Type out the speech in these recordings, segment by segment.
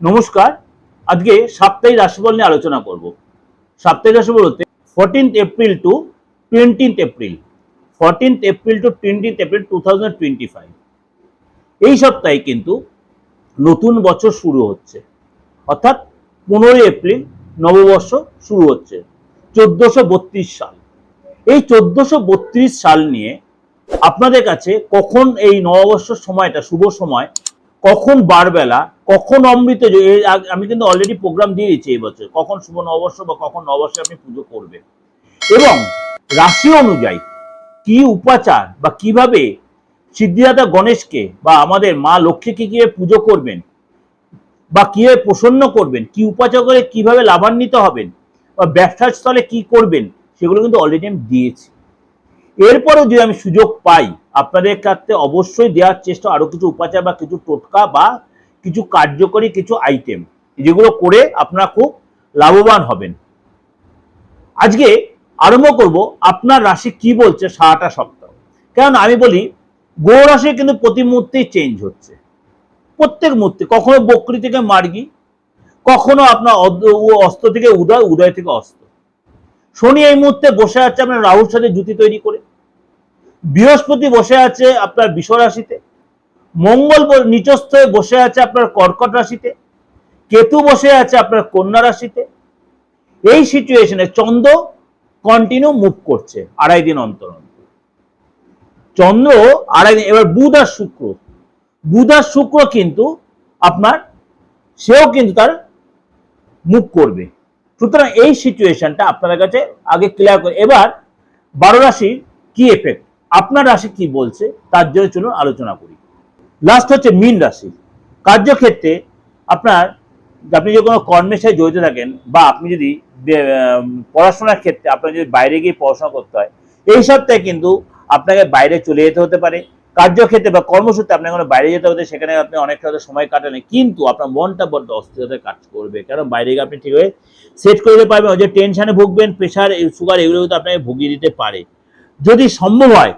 নমস্কার। আজকে সাপ্তাহিক রাশিফল নিয়ে আলোচনা করব। সাপ্তাহিক রাশিফল হতে fourteenth April to twentieth April fourteenth April to twentieth April two thousand twenty five এই সপ্তাহে কিন্তু নতুন বছর শুরু হচ্ছে। অর্থাৎ পনেরোই এপ্রিল নববর্ষ শুরু হচ্ছে। চোদ্দশো বত্রিশ সাল। এই চোদ্দশো বত্রিশ সাল নিয়ে আপনাদের কাছে কখন এই নববর্ষ সময়টা, শুভ সময় কখন বারবেলা, কখন অমৃত আমি কিন্তু অলরেডি প্রোগ্রাম দিয়ে দিচ্ছি এই বছর, কখন শুভ নববর্ষ বা কখন নববর্ষে আপনি পুজো করবেন। এবং রাশি অনুযায়ী কি উপাচার বা কীভাবে সিদ্ধিদাতা গণেশকে বা আমাদের মা লক্ষ্মীকে কীভাবে পুজো করবেন বা কীভাবে প্রসন্ন করবেন, কি উপাচার করে কীভাবে লাভান্বিত হবেন বা ব্যবসার স্থলে কি করবেন, সেগুলো কিন্তু অলরেডি আমি দিয়েছি। এরপরেও যদি আমি সুযোগ পাই, আপনাদের কাছে অবশ্যই দেওয়ার চেষ্টা, আরও কিছু উপাচার বা কিছু টোটকা বা কিছু কার্যকরী কিছু আইটেম যেগুলো করে আপনারা খুব লাভবান হবেন। আজকে আরম্ভ করব আপনার রাশি কি বলছে সারাটা সপ্তাহ। কারণ আমি বলি গো রাশি কিন্তু প্রতি মুহূর্তেই চেঞ্জ হচ্ছে। প্রত্যেক মুহূর্তে, কখনো বকরি থেকে মার্গি, কখনো আপনার ও থেকে উদয় উদয় থেকে অস্ত্র শনি এই মুহূর্তে বসে আছে আপনার রাহুর সাথে জুতি তৈরি করে। বৃহস্পতি বসে আছে আপনার বিষ রাশিতে মঙ্গল নিচস্থ বসে আছে আপনার কর্কট রাশিতে, কেতু বসে আছে আপনার কন্যা রাশিতে। এই সিচুয়েশনে চন্দ্র কন্টিনিউ মুভ করছে, আড়াই দিন অন্তর চন্দ্র আড়াই দিন, এবার বুধ আর শুক্র। বুধ আর শুক্র কিন্তু আপনার, সেও কিন্তু তার মুভ করবে। সুতরাং এই সিচুয়েশনটা আপনাদের কাছে আগে ক্লিয়ার করে এবার বারো রাশির কি এফেক্ট আপনার রাশি কি বলছে, তার জন্য চলুন আলোচনা করি। লাস্ট হচ্ছে মীন রাশি। কার্যক্ষেত্রে আপনার, আপনি যে কোনো কর্মের সাথে জড়িত থাকেন বা আপনি যদি পড়াশোনার ক্ষেত্রে আপনার যদি বাইরে গিয়ে পড়াশোনা করতে হয়, এই সপ্তাহে কিন্তু আপনাকে বাইরে চলে যেতে হতে পারে। কার্যক্ষেত্রে বা কর্মসূত্রে আপনাকে কোনো বাইরে যেতে হতে, সেখানে আপনি অনেকটা হয়তো সময় কাটালেন, কিন্তু আপনার মনটা বড্ড অস্থিরতায় কাজ করবে। কারণ বাইরে গিয়ে আপনি ঠিকভাবে সেট করে দিতে পারবেন, ওই যে টেনশনে ভুগবেন প্রেশার সুগার এগুলো কিন্তু আপনাকে ভুগিয়ে দিতে পারে। যদি সম্ভব হয়,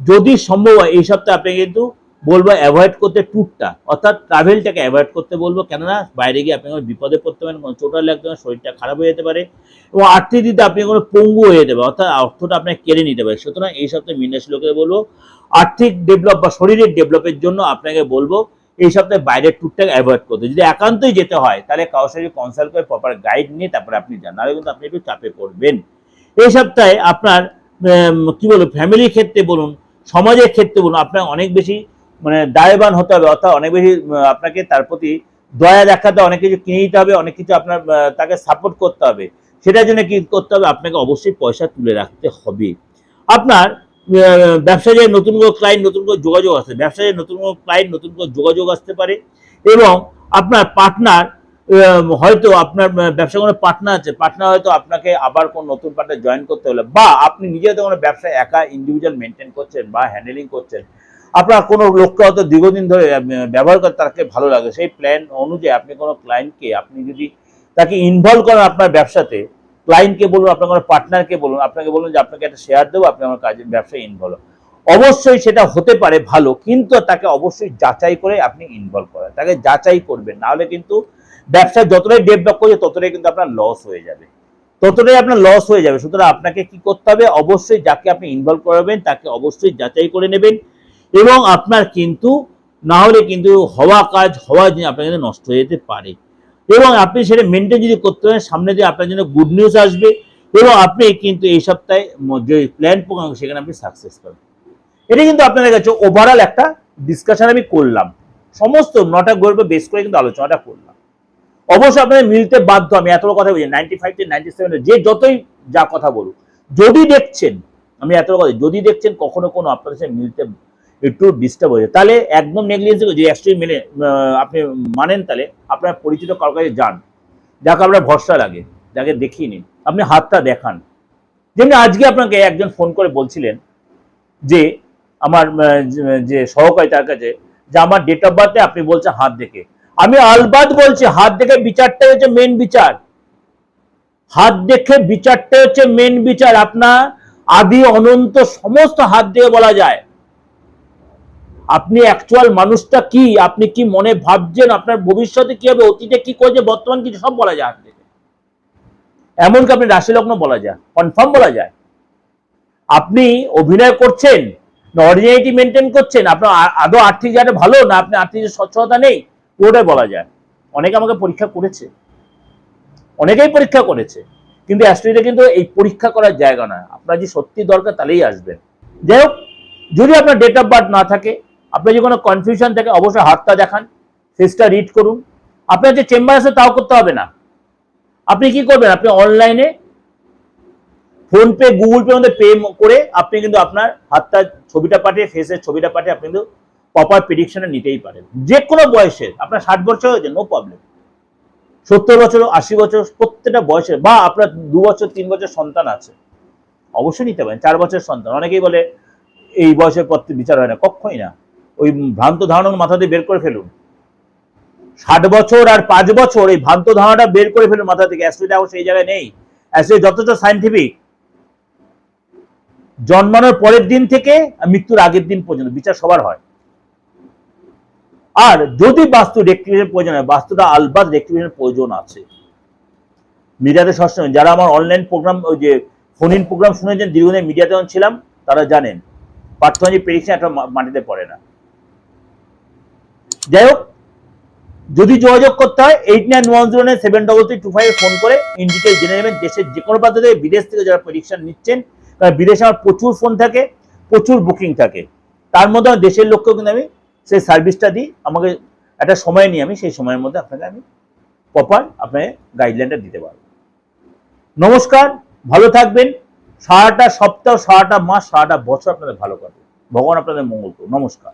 যদি সম্ভব হয়, এই সপ্তাহে আপনি কিন্তু বলব অ্যাভয়েড করতে ট্যুরটা অর্থাৎ ট্রাভেলটাকে অ্যাভয়েড করতে বলব, কেননা বাইরে গিয়ে আপনি বিপদে পড়তে পারেন কোনো চোটা লাগতে পারে শরীরটা খারাপ হয়ে যেতে পারে এবং আর্থিক দিতে আপনি কোনো পঙ্গু হয়ে যেতে পারে, অর্থাৎ অর্থটা আপনাকে কেড়ে নিতে পারে। সুতরাং এই সপ্তাহে মিনাস লোকের বলব, আর্থিক ডেভেলপ বা শরীরের ডেভেলপের জন্য আপনাকে বলব, এই সপ্তাহে বাইরের ট্যুরটাকে অ্যাভয়েড করতে। যদি একান্তই যেতে হয়, তাহলে কারোর সাথে কনসাল্ট করে প্রপার গাইড নিয়ে তারপরে আপনি যান, নাহলে কিন্তু আপনি একটু চাপে পড়বেন। এই সপ্তাহে আপনার কি বলব ফ্যামিলির ক্ষেত্রে বলুন, সমাজের ক্ষেত্রে বলুন, আপনার অনেক বেশি মানে দায়বান হতে হবে, অর্থাৎ অনেক বেশি আপনাকে তার প্রতি দয়া দেখাতে অনেক কিছু কিনে দিতে হবে, অনেক কিছু আপনার তাকে সাপোর্ট করতে হবে। সেটার জন্য কি করতে হবে? আপনাকে অবশ্যই পয়সা তুলে রাখতে হবে। আপনার ব্যবসায় নতুন কোনো ক্লায়েন্ট নতুন করে যোগাযোগ আসতে ব্যবসায় নতুন কোনো ক্লায়েন্ট নতুন করে যোগাযোগ আসতে পারে এবং আপনার পার্টনার হয়তো আপনার ব্যবসা কোনো পার্টনার আছে পার্টনার হয়তো আপনাকে আবার কোন নতুন পার্টনার জয়েন করতে হলে, বা আপনি নিজে হয়তো কোনো ব্যবসা একা ইন্ডিভিজুয়াল মেনটেন করছেন বা হ্যান্ডেলিং করছেন, আপনার কোনো লোককে হয়তো দীর্ঘদিন ধরে ব্যবহার করে তাকে ভালো লাগে, সেই প্ল্যান অনুযায়ী আপনি কোনো ক্লায়েন্টকে আপনি যদি তাকে ইনভলভ করেন আপনার ব্যবসাতে ক্লায়েন্টকে বলুন, আপনার কোনো পার্টনারকে বলুন, আপনাকে বলুন যে, আপনাকে একটা শেয়ার দেবো, আপনি আমার কাজের ব্যবসায় ইনভলভ অবশ্যই সেটা হতে পারে ভালো, কিন্তু তাকে অবশ্যই যাচাই করে আপনি ইনভলভ করেন, তাকে যাচাই করবেন, নাহলে কিন্তু ব্যবসা যতটাই ডেভেলপ করছে, ততটাই কিন্তু আপনার লস হয়ে যাবে। ততটাই আপনার লস হয়ে যাবে। সুতরাং আপনাকে কি করতে হবে? অবশ্যই যাকে আপনি ইনভলভ করাবেন, তাকে অবশ্যই যাচাই করে নেবেন এবং আপনার কিন্তু, না হলে কিন্তু হওয়া কাজ, হওয়া জিনিস আপনার কিন্তু নষ্ট হয়ে যেতে পারে। এবং আপনি সেটা মেনটেন যদি করতে পারেন, সামনে দিয়ে আপনার জন্য গুড নিউজ আসবে এবং আপনি কিন্তু এই সপ্তাহে যে প্ল্যান প্রোগ্রাম সেখানে আপনি সাকসেস পাবেন। এটা কিন্তু আপনাদের কাছে ওভারঅল একটা ডিসকাশন আমি করলাম। সমস্ত নটা গল্প বেস করে কিন্তু আলোচনাটা করলাম। অবশ্যই আপনাদের মিলতে বাধ্য আমি এত কথা বলছি নাইনটি ফাইভ থেকে নাইনটি সেভেন যে যতই যা কথা বলুক, যদি দেখছেন, আমি এত কথা যদি দেখছেন কখনো কোনো আপনাদের সাথে মিলতে একটু ডিস্টার্ব হয়ে যায়, তাহলে একদম নেগলিজেন্স যে অ্যাকচুয়ালি মেনে আপনি মানেন তাহলে আপনার পরিচিত কারোর কাছে যান। যাকে আপনার ভরসা লাগে, যাকে দেখিয়ে নিন। আপনি হাতটা দেখান। যেমনি আজকে আপনাকে একজন ফোন করে বলছিলেন যে, আমার যে সহকারী তার কাছে যে আমার ডেট অফ বার্থে আপনি বলছেন হাত দেখে। আমি আলবাদ বলছি, হাত দেখে বিচারটা হচ্ছে মেন বিচার। হাত দেখে বিচারটা হচ্ছে মেন বিচার। আপনার আদি, অনন্ত, সমস্ত হাত দিয়ে বলা যায়। আপনি অ্যাকচুয়াল মানুষটা কি? আপনি কি মনে ভাবছেন আপনার ভবিষ্যতে কি হবে? অতীতে কি করছে? বর্তমান কিছু সব বলা যায় এমনকি আপনি রাশি লগ্ন বলা যায় কনফার্ম বলা যায়। আপনি অভিনয় করছেন, না অরিজিনালিটি মেনটেন করছেন? আপনার আদৌ আর্থিক জায়গাটা ভালো না? আপনি আর্থিক সচ্ছলতা নেই? পুরোটাই বলা যায়। অনেকে আমাকে পরীক্ষা করেছে। অনেকেই পরীক্ষা করেছে। কিন্তু অ্যাস্ট্রোলজিটা কিন্তু এই পরীক্ষা করার জায়গা নয়। আপনার যে সত্যি দরকার তাহলেই আসবেন। যাই হোক, যদি আপনার ডেট অফ বার্থ না থাকে, আপনার যে কোনো কনফিউশন থাকে, অবশ্যই হাতটা দেখান ফেসটা রিড করুন। আপনার যে চেম্বার আছে তাও করতে হবে না। আপনি কি করবেন? আপনি অনলাইনে ফোনপে গুগল পে মধ্যে পে করে আপনি কিন্তু আপনার হাতটা, ছবিটা পাঠিয়ে ফেসের ছবিটা পাঠিয়ে আপনি কিন্তু প্রপার প্রেডিকশনে নিতেই পারেন। যে কোনো বয়সের, আপনার ষাট বছর হয়েছে নো প্রবলেম সত্তর বছর, আশি বছর, প্রত্যেকটা বয়সের, বা আপনার দু বছর, তিন বছর সন্তান আছে, অবশ্যই নিতে পারেন, চার বছর সন্তান। অনেকেই বলে, এই বয়সের পর বিচার হয় না। কক্ষই না। ওই ভ্রান্ত ধারণা মাথা দিয়ে বের করে ফেলুন। ষাট বছর আর পাঁচ বছর, এই ভ্রান্ত ধারণাটা বের করে ফেলুন মাথা থেকে। অ্যাসিড অ্যাস্ট্রোটা সেই জায়গায় নেই। অ্যাস্ট্রো যথেষ্ট সাইন্টিফিক জন্মানোর পরের দিন থেকে মৃত্যুর আগের দিন পর্যন্ত বিচার সবার হয়। আর যদি বাস্তু রেক্টিফিকেশন প্রয়োজন হয়, বাস্তুটা আলবাদ রেক্টিফিকেশন প্রয়োজন আছে। মিডিয়াতে সবসময়, যারা আমার অনলাইন প্রোগ্রাম ওই যে ফোন ইন প্রোগ্রাম শুনেছেন, দীর্ঘদিন মিডিয়াতে যখন ছিলাম, তারা জানেন পার্থমাজি প্রেডিকশন একটা মাটিতে পড়ে না। যাই হোক, যদি যোগাযোগ করতে হয় eight nine one zero nine seven double three two five phone করে ইন ডিটেল জেনে নেবেন, দেশের যে কোনো প্রান্ত থেকে, বিদেশ থেকে যারা প্রেডিকশন নিচ্ছেন বিদেশে আমার প্রচুর ফোন থাকে, প্রচুর বুকিং থাকে। তার মধ্যে দেশের লোককেও কিন্তু আমি সেই সার্ভিসটা দিই, আমাকে একটা সময় নিয়ে আমি সেই সময়ের মধ্যে আপনাকে আমি প্রপার আপনাকে গাইডলাইনটা দিতে পারব। নমস্কার, ভালো থাকবেন। সারাটা সপ্তাহ, সারাটা মাস, সারাটা বছর আপনাদের ভালো কাটবে ভগবান আপনাদের মঙ্গল করুন নমস্কার।